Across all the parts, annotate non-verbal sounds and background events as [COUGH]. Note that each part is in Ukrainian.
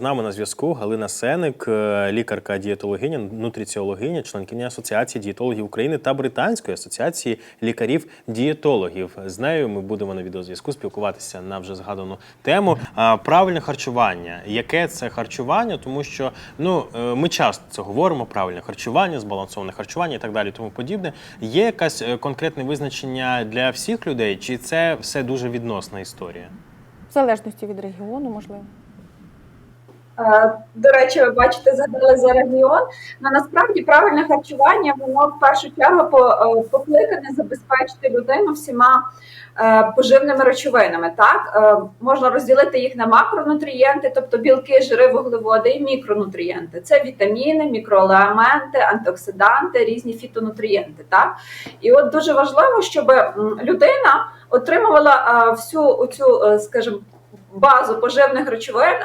З нами на зв'язку Галина Сеник, е, лікарка дієтологиня, нутриціологиня, членкиня Асоціації дієтологів України та Британської асоціації лікарів-дієтологів. З нею ми будемо на відеозв'язку спілкуватися на вже згадану тему. Правильне харчування. Яке це харчування? Тому що ну е, ми часто це говоримо: правильне харчування, збалансоване харчування і так далі, тому подібне. Є якесь е, конкретне визначення для всіх людей, чи це все дуже відносна історія? В залежності від регіону, можливо. Е, До речі, ви бачите, згадали за регіон. Ну насправді правильне харчування воно в першу чергу е, покликане забезпечити людину всіма е, поживними речовинами. Так можна розділити їх на макронутрієнти, тобто білки, жири, вуглеводи, і мікронутрієнти. Це вітаміни, мікроелементи, антиоксиданти, різні фітонутрієнти. Так і от дуже важливо, щоб людина отримувала всю цю, скажімо, базу поживних речовин.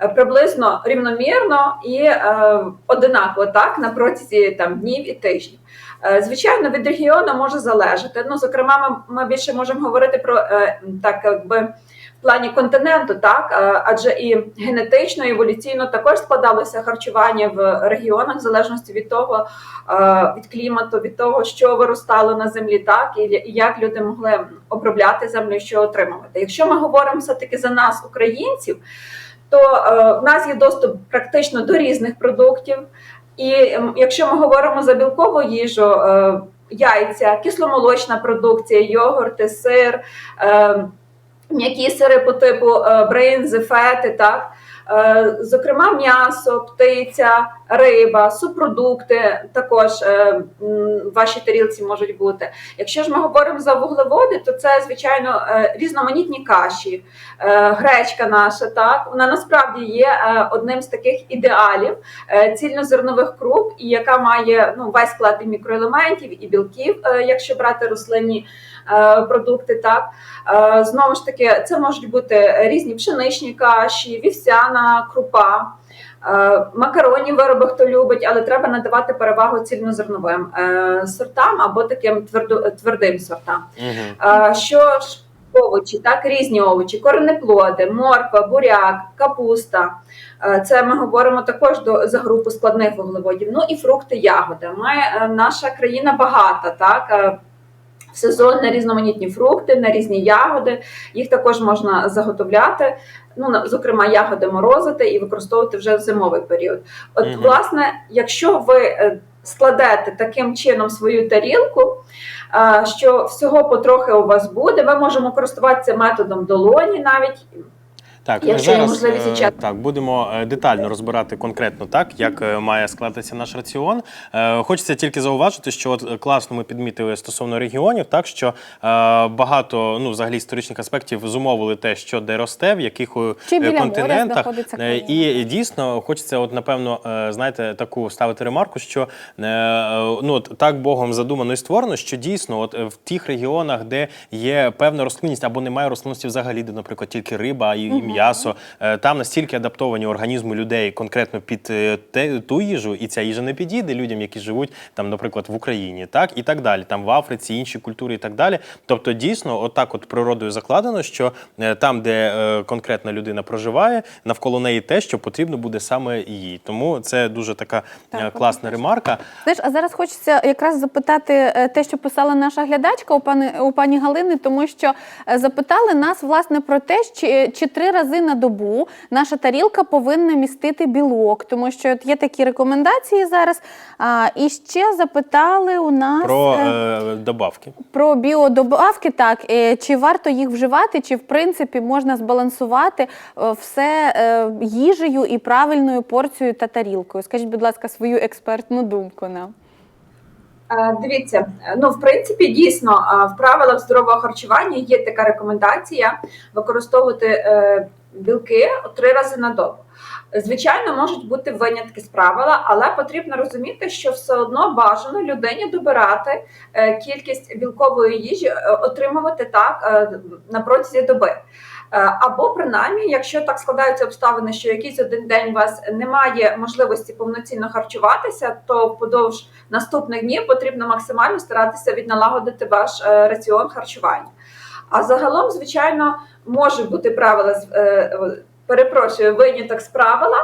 Е, Приблизно рівномірно і е, одинаково так на протязі там днів і тижнів. Е, звичайно, від регіону може залежати. Ну, зокрема, ми, більше можемо говорити про так, якби в плані континенту, так адже і генетично, і еволюційно також складалося харчування в регіонах, в залежності від того, від клімату, від того, що виростало на землі, так і як люди могли обробляти землю, що отримувати. Якщо ми говоримо все таки за нас, українців то е, в нас є доступ практично до різних продуктів. І якщо ми говоримо за білкову їжу, е, яйця, кисломолочна продукція, йогурти, сир, е, м'які сири по типу бринзи, фети, так. Е, Зокрема, м'ясо, птиця, риба, субпродукти також е, в вашій тарілці можуть бути. Якщо ж ми говоримо за вуглеводи, то це звичайно е, різноманітні каші, Е, гречка наша, так вона насправді є е, одним з таких ідеалів е, цільнозернових круп, і яка має ну весь склад і мікроелементів і білків, е, якщо брати рослинні е, продукти. Так Е, знову ж таки, це можуть бути різні пшеничні каші, вівсяна крупа. е, Макаронні вироби, хто любить, але треба надавати перевагу цільнозерновим е, сортам або таким твердим сортам. Угу. Що ж овочі, так різні овочі, коренеплоди, морква, буряк, капуста. Е, Це ми говоримо також до за групу складних вуглеводів. Ну і фрукти, ягоди. Ми е, наша країна багата, так. В сезон на різноманітні фрукти, на різні ягоди. Їх також можна заготовляти. Ну, зокрема, ягоди морозити і використовувати вже в зимовий період. От, Мгм. власне, якщо ви е, складете таким чином свою тарілку, е, що всього потрохи у вас буде, ми можемо користуватися методом долоні навіть. Так, Якщо є зараз можливість е, час. так будемо е, детально розбирати конкретно так, як е, має складатися наш раціон. Хочеться тільки зауважити, що от класно ми підмітили стосовно регіонів, так що багато ну взагалі історичних аспектів зумовили те, що де росте, в яких Чи біля моря континентах. І дійсно хочеться, от напевно, знаєте, таку ставити ремарку, що ну от так Богом задумано і створено, що дійсно, от в тих регіонах, де є певна рослинність або немає рослинності взагалі, де, наприклад, тільки риба і, і м'ясо, е, там настільки адаптовані організми людей конкретно під е, те, ту їжу, і ця їжа не підійде людям, які живуть там, наприклад, в Україні, так і так далі, там в Африці, інші культури і так далі. Тобто, дійсно, отак, от природою закладено, що е, там, де конкретна людина проживає, навколо неї те, що потрібно буде саме їй. Тому це дуже така Так, класна ремарка. Знаєш, а зараз хочеться якраз запитати те, що писала наша глядачка у пані, у пані Галини, тому що запитали нас власне про те, чи, чи три рази на добу наша тарілка повинна містити білок, тому що от є такі рекомендації зараз. А, і ще запитали у нас Про е, е, добавки. про біодобавки, так е, чи варто їх вживати, чи в принципі можна збалансувати е, все е, їжею і правильною порцією та тарілкою? Скажіть, будь ласка, свою експертну думку нам. Е, Дивіться, ну в принципі, дійсно е, в правилах здорового харчування є така рекомендація використовувати е, білки три рази на добу. Звичайно, можуть бути винятки з правила, але потрібно розуміти, що все одно бажано людині добирати кількість білкової їжі, отримувати так на протязі доби. Е, Або принаймні, якщо так складаються обставини, що якийсь один день у вас немає можливості повноцінно харчуватися, то впродовж наступних днів потрібно максимально старатися відналагодити ваш е, раціон харчування. А загалом, звичайно, можуть бути правила е, перепрошую, виняток з правила,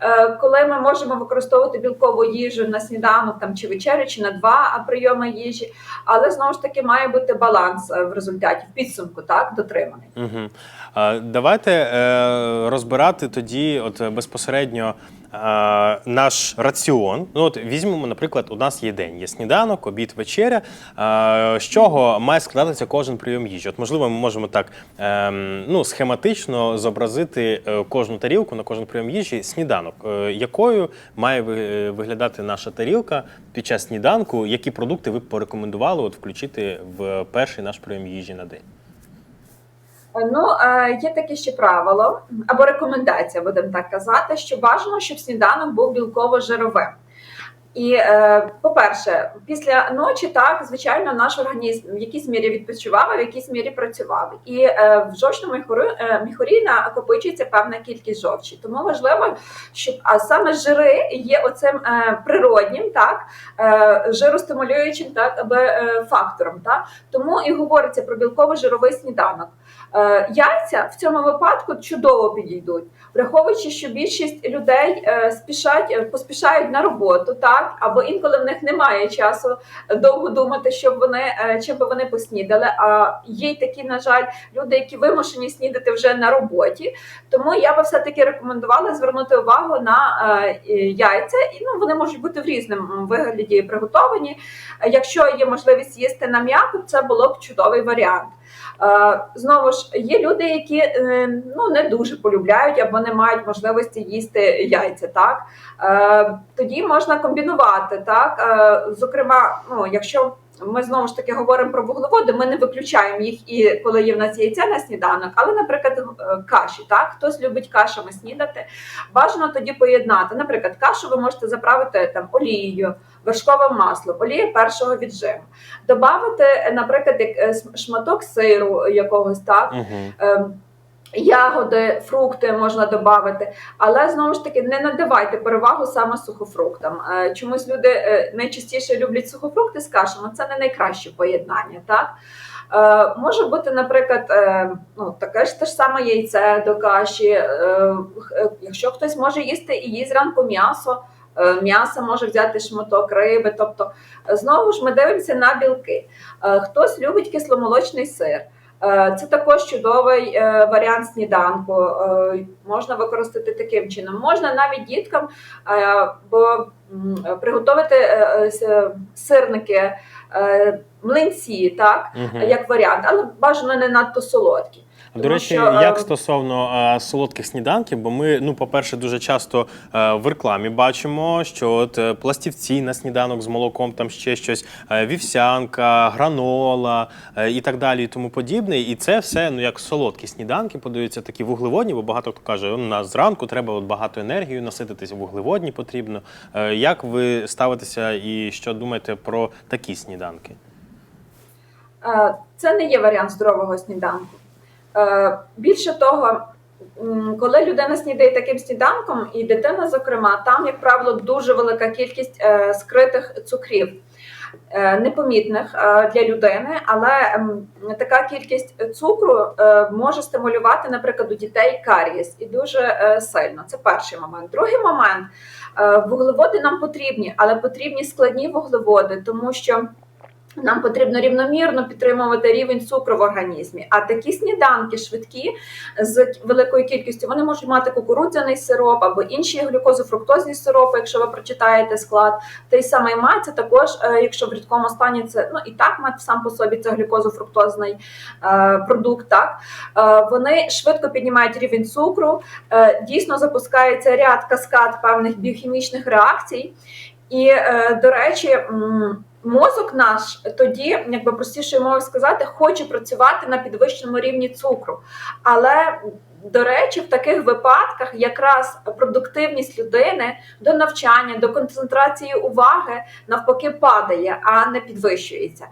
е, коли ми можемо використовувати білкову їжу на сніданок там чи вечерю, чи на два прийоми їжі, але знову ж таки має бути баланс е, в результаті, в підсумку, так, дотриманий. Угу. Давайте е, розбирати тоді, от безпосередньо наш раціон. Ну, от візьмемо, наприклад, у нас є день, є сніданок, обід, вечеря. Е, з чого має складатися кожен прийом їжі? От, можливо, ми можемо так ем, ну, схематично зобразити е, кожну тарілку на кожен прийом їжі сніданок. Е, якою має виглядати наша тарілка під час сніданку? Які продукти ви б порекомендували от, включити в перший наш прийом їжі на день? Ну, є таке ще правило або рекомендація, будемо так казати, що бажано, щоб сніданок був білково-жировим. І, е, по-перше, після ночі так, звичайно, наш організм в якійсь мірі відпочивав, а в якійсь мірі працював. І е, в жовчному міхурі, е, накопичується певна кількість жовчі. Тому важливо, щоб а саме жири є оцим природнім, так жиростимулюючим так, аби, фактором. Так? Тому і говориться про білково-жировий сніданок. Е, Яйця в цьому випадку чудово підійдуть, враховуючи, що більшість людей е, спішать, е, поспішають на роботу, так або інколи в них немає часу довго думати, щоб вони чим би вони поснідали. А є й такі, на жаль, люди, які вимушені снідати вже на роботі. Тому я би все таки рекомендувала звернути увагу на яйця, і ну вони можуть бути в різному вигляді приготовані. Якщо є можливість їсти на м'яко, це було б чудовий варіант. Е, Знову ж є люди, які е, ну не дуже полюбляють або не мають можливості їсти яйця. Так Е, тоді можна комбінувати. Так, зокрема, ну якщо ми знову ж таки говоримо про вуглеводи, ми не виключаємо їх і коли є в нас яйця на сніданок, але, наприклад, е, каші. Так, хтось любить кашами снідати. Бажано тоді поєднати. Наприклад, кашу ви можете заправити там олією, вершковим маслом, олія першого віджиму. Добавити, наприклад, як, е, шматок сиру якогось так. Угу. Ягоди, фрукти можна додати, але знову ж таки не надавайте перевагу саме сухофруктам. Е, Чомусь люди е, найчастіше люблять сухофрукти з кашами. Це не найкраще поєднання. Так е, може бути, наприклад, ну таке ж те ж саме яйце до каші. Якщо хтось може їсти і їсть зранку м'ясо. М'ясо може взяти шматок риби, тобто знову ж ми дивимося на білки. Хтось любить кисломолочний сир. Е, Це також чудовий е, варіант сніданку. Е, Можна використати таким чином. Можна навіть діткам, бо приготувати сирники, млинці, так, Угу. як варіант, але бажано не надто солодкі. До речі, що, е, як стосовно е, солодких сніданків, бо ми, ну, по-перше, дуже часто е, в рекламі бачимо, що от е, пластівці на сніданок з молоком, там ще щось, е, вівсянка, гранола е, і так далі, і тому подібне. І це все ну як солодкі сніданки, подаються такі вуглеводні, бо багато хто каже, у нас зранку треба от багато енергії насититися, вуглеводні потрібно. Е, Як ви ставитеся і що думаєте про такі сніданки? Це не є варіант здорового сніданку. Е, Більше того, коли людина снідає таким сніданком, і дитина, зокрема, там, як правило, дуже велика кількість е, скритих цукрів. е, Непомітних для людини, але така кількість цукру може стимулювати, наприклад, у дітей карієс і дуже сильно. Це перший момент. Другий момент вуглеводи нам потрібні, але потрібні складні вуглеводи, тому що нам потрібно рівномірно підтримувати рівень цукру в організмі. А такі сніданки швидкі з великою кількістю вони можуть мати кукурудзяний сироп або інші глюкозофруктозні сиропи, якщо ви прочитаєте склад. Той самий мед, це також, е, якщо в рідкому стані це ну і так мед сам по собі це глюкозофруктозний е, продукт. Так е, вони швидко піднімають рівень цукру, дійсно запускається ряд каскад певних біохімічних реакцій. І, е, до речі, мозок наш тоді, якби простішою мовою сказати, хоче працювати на підвищеному рівні цукру. Але до речі, в таких випадках якраз продуктивність людини до навчання, до концентрації уваги навпаки падає, а не підвищується.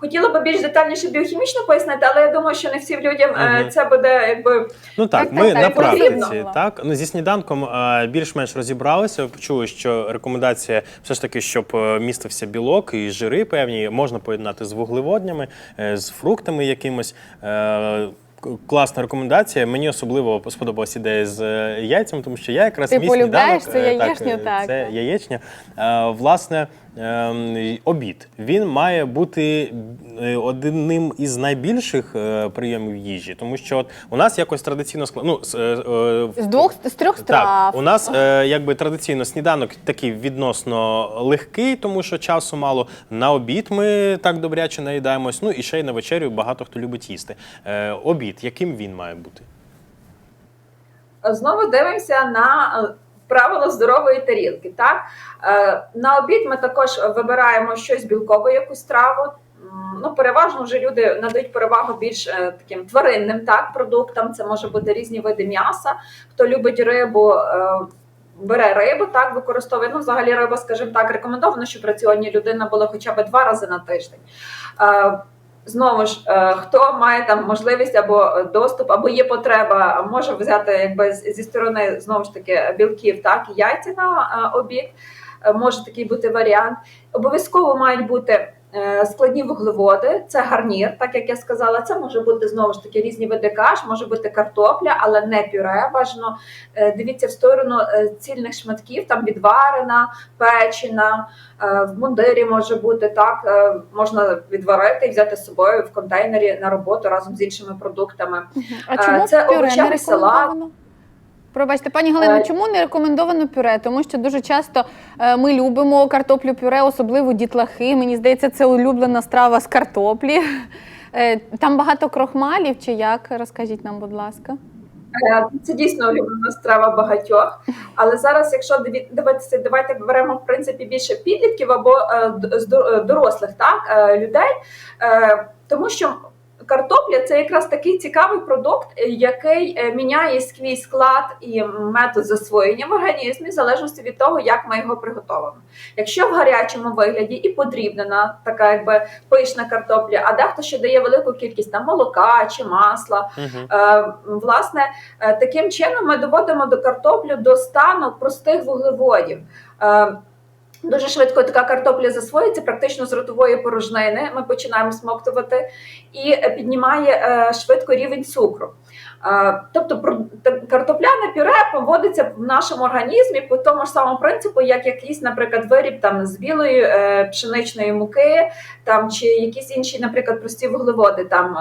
Хотіла би більш детальніше біохімічно пояснити, але я думаю, що не всім людям е, Мгм. це буде якби Ну так, Так, ми так, на так, потрібно. практиці, так ну зі сніданком е, більш-менш розібралися. Почули, що рекомендація все ж таки, щоб е, містився білок і жири певні, можна поєднати з вуглеводнями, е, з фруктами якимось. Е, к- класна рекомендація. Мені особливо сподобалась ідея з е, яйцями, тому що я якраз Ти мій полюбляєш сніданок, це е, яєчню, е, так, Це яєчня. Е, Власне, обід. Він має бути е, одним із найбільших е, прийомів їжі, тому що от у нас якось традиційно склад... ну, з, е, З двох з трьох страв. так, у нас якби традиційно сніданок такий відносно легкий, тому що часу мало. На обід ми так добряче наїдаємось. Ну і ще й на вечерю багато хто любить їсти. Обід, яким він має бути? Знову дивимося на правила здорової тарілки. Так? Е, На обід ми також вибираємо щось білкове, якусь страву. Ну, переважно вже люди надають перевагу більш е, таким тваринним так, продуктам. Це може бути різні види м'яса. Хто любить рибу, е, бере рибу, так використовує. Ну, взагалі, риба, скажімо так, рекомендовано, щоб в раціоні людина була хоча б два рази на тиждень. Е, Знову ж, е, хто має там можливість або доступ, або є потреба, може взяти якби зі сторони знову ж таки білків, так і яйця на е, обід. Е, Може такий бути варіант. Обов'язково мають бути е, складні вуглеводи, це гарнір, так як я сказала. Це може бути знову ж таки різні види каш, може бути картопля, але не пюре. Бажано Е, дивіться в сторону е, цільних шматків, там відварена, печена, е, в мундирі може бути так. е, Можна відварити і взяти з собою в контейнері на роботу разом з іншими продуктами. А чому це пюре овочевий салат. Пробачте, пані Галино, Е, чому не рекомендовано пюре? Тому що дуже часто е, ми любимо картоплю пюре, особливо дітлахи. Мені здається, це улюблена страва з картоплі. Е, Там багато крохмалів чи як? Розкажіть нам, будь ласка. Це дійсно улюблена страва багатьох. Але зараз, якщо дивитися, давайте беремо в принципі більше підлітків або дорослих так, людей, тому що. Картопля це якраз такий цікавий продукт, е, який е, міняє свій склад і метод засвоєння в організмі, в залежності від того, як ми його приготовимо. Якщо в гарячому вигляді і подрібнена така якби пишна картопля, а дехто ще дає велику кількість там молока чи масла, Угу. Е, Власне, таким чином ми доводимо до картоплю до стану простих вуглеводів. Е, Дуже швидко така картопля засвоїться, практично з ротової порожнини. Ми починаємо смоктувати і е, піднімає е, швидко рівень цукру. Е, Тобто картопляне пюре поводиться в нашому організмі по тому ж самому принципу, як якийсь, наприклад, виріб там з білої пшеничної муки, там чи якісь інші, наприклад, прості вуглеводи. Там,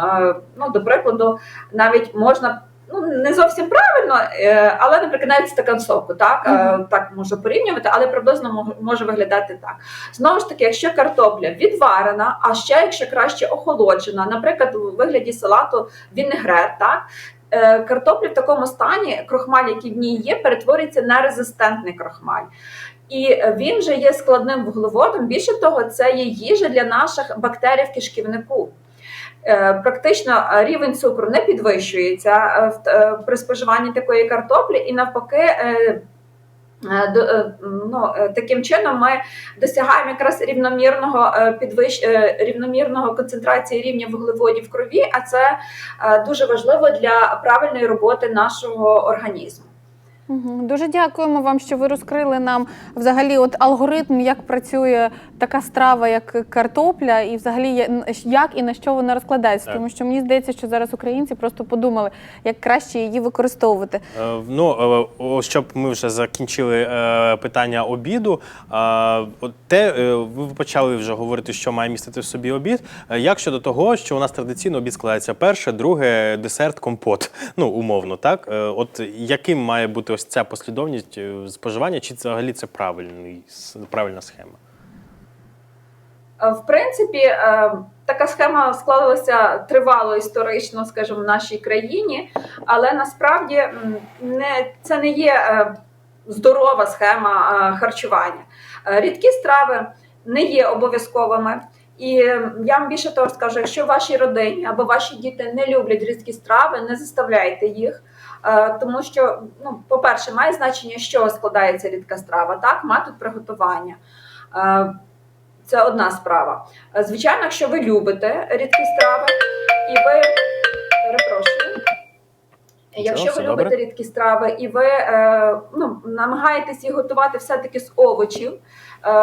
ну, до прикладу, навіть можна. Ну, не зовсім правильно, е, але, наприклад, навіть стакан соку, так, е, так можу порівнювати, але приблизно може виглядати так. Знову ж таки, якщо картопля відварена, а ще якщо краще охолоджена, наприклад, у вигляді салату вінегрет, так, е, картопля в такому стані, крохмаль, який в ній є, перетворюється на резистентний крохмаль. І він же є складним вуглеводом. Більше того, це є їжа для наших бактерій в кишківнику. Е, Практично е, рівень цукру не підвищується е, при споживанні такої картоплі, і навпаки, ну, таким чином ми досягаємо якраз рівномірного підвищ... рівномірного концентрації рівня вуглеводів в крові, а це дуже важливо для правильної роботи нашого організму. Дуже дякуємо вам, що ви розкрили нам взагалі от алгоритм, як працює така страва, як картопля, і взагалі як і на що вона розкладається. Так. Тому що мені здається, що зараз українці просто подумали, як краще її використовувати. Е, Ну, е, щоб ми вже закінчили е, питання обіду. е, Те, е, ви почали вже говорити, що має містити в собі обід. Е, Як щодо того, що у нас традиційно обід складається перше, друге, десерт, компот. [LAUGHS] Ну, умовно, так? Е, От яким має бути ось ця послідовність е, споживання, чи взагалі це правильна схема? Е, В принципі, е, така схема складалася тривало історично, скажімо, в нашій країні, але насправді не, це не є здорова схема харчування. Рідкі страви не є обов'язковими. І я вам більше того скажу, якщо вашій родині або ваші діти не люблять рідкі страви, не заставляйте їх. Е, Тому що, ну, по-перше, має значення, чого складається рідка страва, так, метод приготування. Е, Це одна справа. Е, Звичайно, якщо ви любите рідкі страви, і ви перепрошую. Якщо ви любите рідкі страви і ви ну, намагаєтесь їх готувати все-таки з овочів,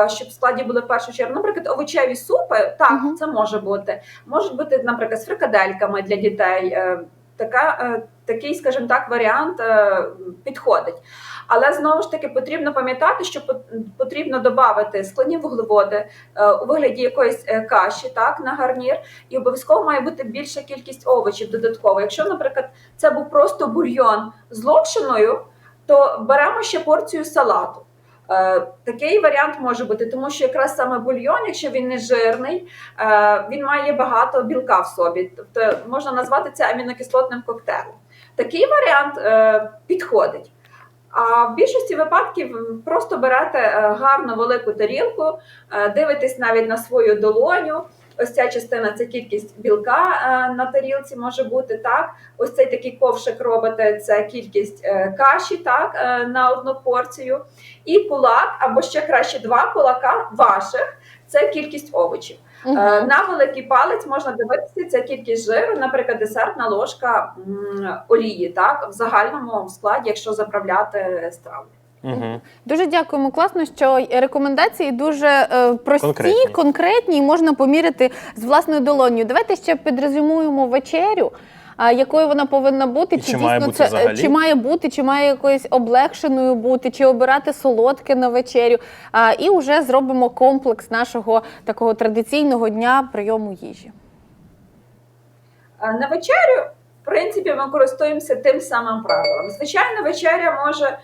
щоб в складі були в першу чергу, наприклад, овочеві супи, так, це може бути. Можуть бути, наприклад, з фрикадельками для дітей. Така, е, такий, скажімо так, варіант е, підходить. Але знову ж таки потрібно пам'ятати, що пот- потрібно додати складні вуглеводи е, у вигляді якоїсь каші, так на гарнір, і обов'язково має бути більша кількість овочів додатково. Якщо, наприклад, це був просто бульйон з локшиною, то беремо ще порцію салату. Е, Такий варіант може бути, тому що якраз саме бульйон, якщо він не жирний, е, він має багато білка в собі. Тобто можна назвати це амінокислотним коктейлем. Такий варіант е, підходить. А в більшості випадків просто берете гарну велику тарілку, дивитесь навіть на свою долоню. Ось ця частина це кількість білка е, на тарілці може бути так. Ось цей такий ковшик робите, це кількість е, каші, так е, на одну порцію. І кулак, або ще краще два кулака ваших це кількість овочів. Е, На великий палець можна дивитися це кількість жиру, наприклад, десертна ложка олії, так в загальному складі, якщо заправляти страву. Угу. Дуже дякуємо. Класно, що рекомендації дуже е, прості, Конкретні. конкретні. і можна поміряти з власною долонью. Давайте ще підрезюмуємо вечерю. А якою вона повинна бути? І чи має бути це е, взагалі? чи має бути, чи має якоюсь облегшеною бути, чи обирати солодке на вечерю? А, і вже зробимо комплекс нашого такого традиційного дня прийому їжі. На вечерю, в принципі, ми користуємося тим самим правилом. Звичайно, вечеря може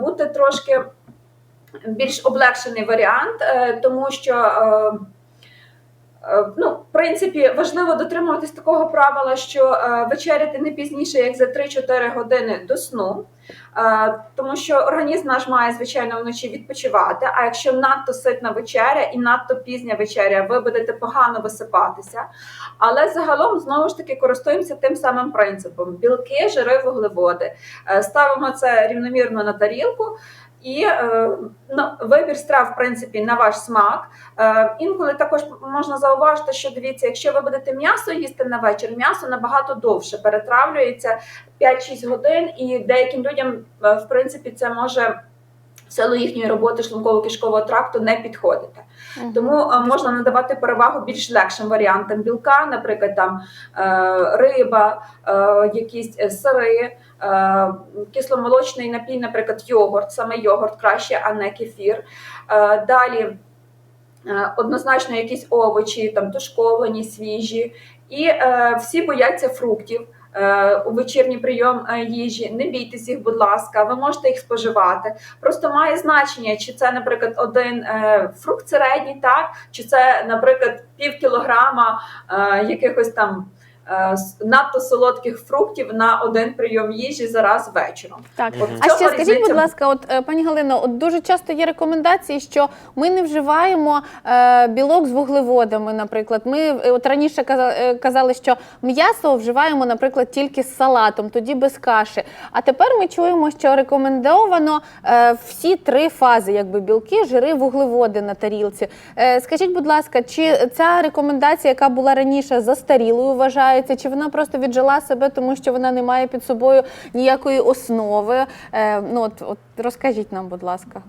бути трошки більш облегшений варіант, е, тому що. Е, Ну, в принципі, важливо дотримуватись такого правила, що е, вечеряти не пізніше, як за 3-4 години до сну, е, тому що організм наш має звичайно вночі відпочивати. А якщо надто ситна вечеря і надто пізня вечеря, ви будете погано висипатися. Але загалом знову ж таки користуємося тим самим принципом: білки, жири, вуглеводи. Ставимо це рівномірно на тарілку. І е, ну, вибір страв, в принципі, на ваш смак. Е, інколи також можна зауважити, що дивіться, якщо ви будете м'ясо їсти на вечір, м'ясо набагато довше перетравлюється 5-6 годин, і деяким людям, е, в принципі, це може в силу їхньої роботи шлунково-кишкового тракту не підходити. Тому можна надавати перевагу більш легшим варіантам білка, наприклад, там е, риба, е, якісь е, сири, кисломолочний напій, наприклад, йогурт, саме йогурт краще, а не кефір. Далі однозначно якісь овочі, там тушковані, свіжі, і всі бояться фруктів. Е, У вечірній прийом е, їжі не бійтесь їх, будь ласка, ви можете їх споживати. Просто має значення, чи це, наприклад, один е, фрукт середній, так чи це, наприклад, пів кілограма якихось там надто солодких фруктів на один прийом їжі зараз вечором. Так, От а ще скажіть, різниця. будь ласка, от е, пані Галино, от дуже часто є рекомендації, що ми не вживаємо е, білок з вуглеводами. Наприклад, ми е, от раніше казали, е, казали, що м'ясо вживаємо, наприклад, тільки з салатом, тоді без каші. А тепер ми чуємо, що рекомендовано е, всі три фази, якби білки, жири, вуглеводи на тарілці. Е, скажіть, будь ласка, чи ця рекомендація, яка була раніше застарілою, вважається, чи вона просто віджила себе, тому що вона не має під собою ніякої основи? Е, ну от, от розкажіть нам, будь ласка.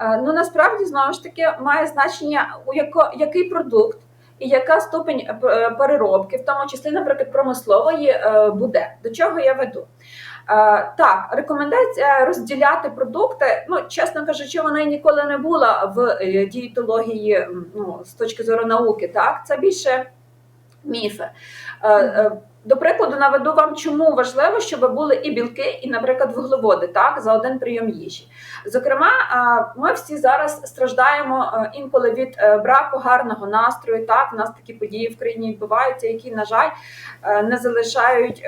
Е, Ну насправді знову ж таки має значення у яко, який продукт і яка ступень е, е, переробки, в тому числі, наприклад, промислової буде. До чого я веду? Так, рекомендація розділяти продукти. Ну, чесно кажучи, вона ніколи не була в дієтології ну, з точки зору науки. Так, це більше міфи. Е, е, До прикладу, наведу вам, чому важливо, щоб були і білки, і, наприклад, вуглеводи так за один прийом їжі. Зокрема, ми всі зараз страждаємо е, інколи від е, браку гарного настрою. Так, у нас такі події в країні відбуваються, які, на жаль, е, не залишають.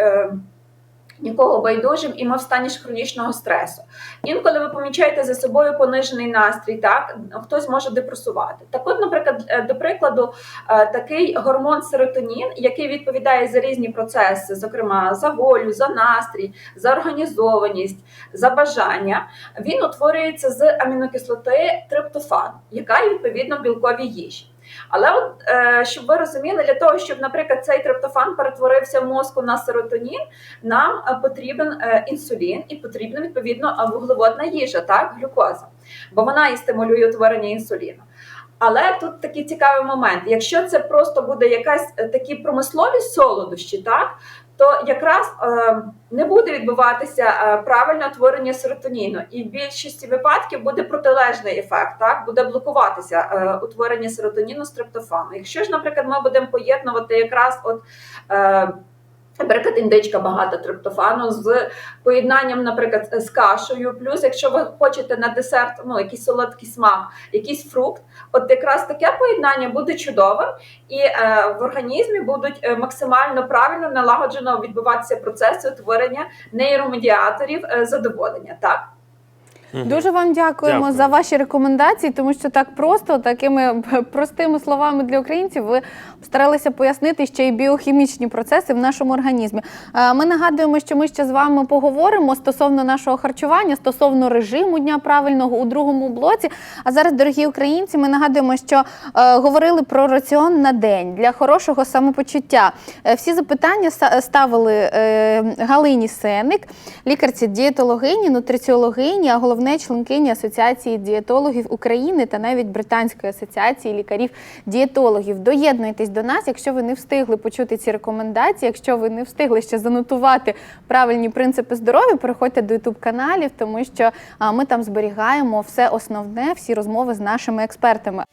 Нікого байдужим, і ми в стані ж хронічного стресу. Інколи ви помічаєте за собою понижений настрій, так хтось може депресувати. Так, от, наприклад, е, до прикладу, е, такий гормон серотонін, який відповідає за різні процеси, зокрема за волю, за настрій, за організованість, за бажання, він утворюється з амінокислоти триптофан, яка є відповідно білковій їжі. Але от е, щоб ви розуміли, для того, щоб, наприклад, цей триптофан перетворився в мозку на серотонін, нам е, потрібен е, інсулін і потрібна відповідно е, вуглеводна їжа, так, глюкоза, бо вона і стимулює утворення інсуліну. Але тут такий цікавий момент. Якщо це просто буде якась такі промислові солодощі, так то якраз е, не буде відбуватися е, правильне утворення серотоніну, і в більшості випадків буде протилежний ефект. Так буде блокуватися е, утворення серотоніну стрептофану. Якщо ж, наприклад, ми будемо поєднувати якраз от. Наприклад, індичка багато триптофану з поєднанням, наприклад, з кашею. Плюс, якщо ви хочете на десерт, ну якийсь солодкий смак, якийсь фрукт, от якраз таке поєднання буде чудовим, і е, в організмі будуть е, максимально правильно налагоджено відбуватися процеси утворення нейромедіаторів е, задоволення. Так. Дуже вам дякуємо Дякую. за ваші рекомендації, тому що так просто, такими [LAUGHS] простими словами для українців, ви старалися пояснити ще й біохімічні процеси в нашому організмі. Е, Ми нагадуємо, що ми ще з вами поговоримо стосовно нашого харчування, стосовно режиму дня правильного у другому блоці. А зараз, дорогі українці, ми нагадуємо, що е, говорили про раціон на день для хорошого самопочуття. Е, всі запитання ставили Галині Сеник, лікарці дієтологині, нутриціологині, а головне членкині Асоціації дієтологів України та навіть Британської асоціації лікарів-дієтологів. Доєднуйтесь до нас, якщо ви не встигли почути ці рекомендації, якщо ви не встигли ще занотувати правильні принципи здоров'я, переходьте до youtube каналів, тому що ми там зберігаємо все основне, всі розмови з нашими експертами.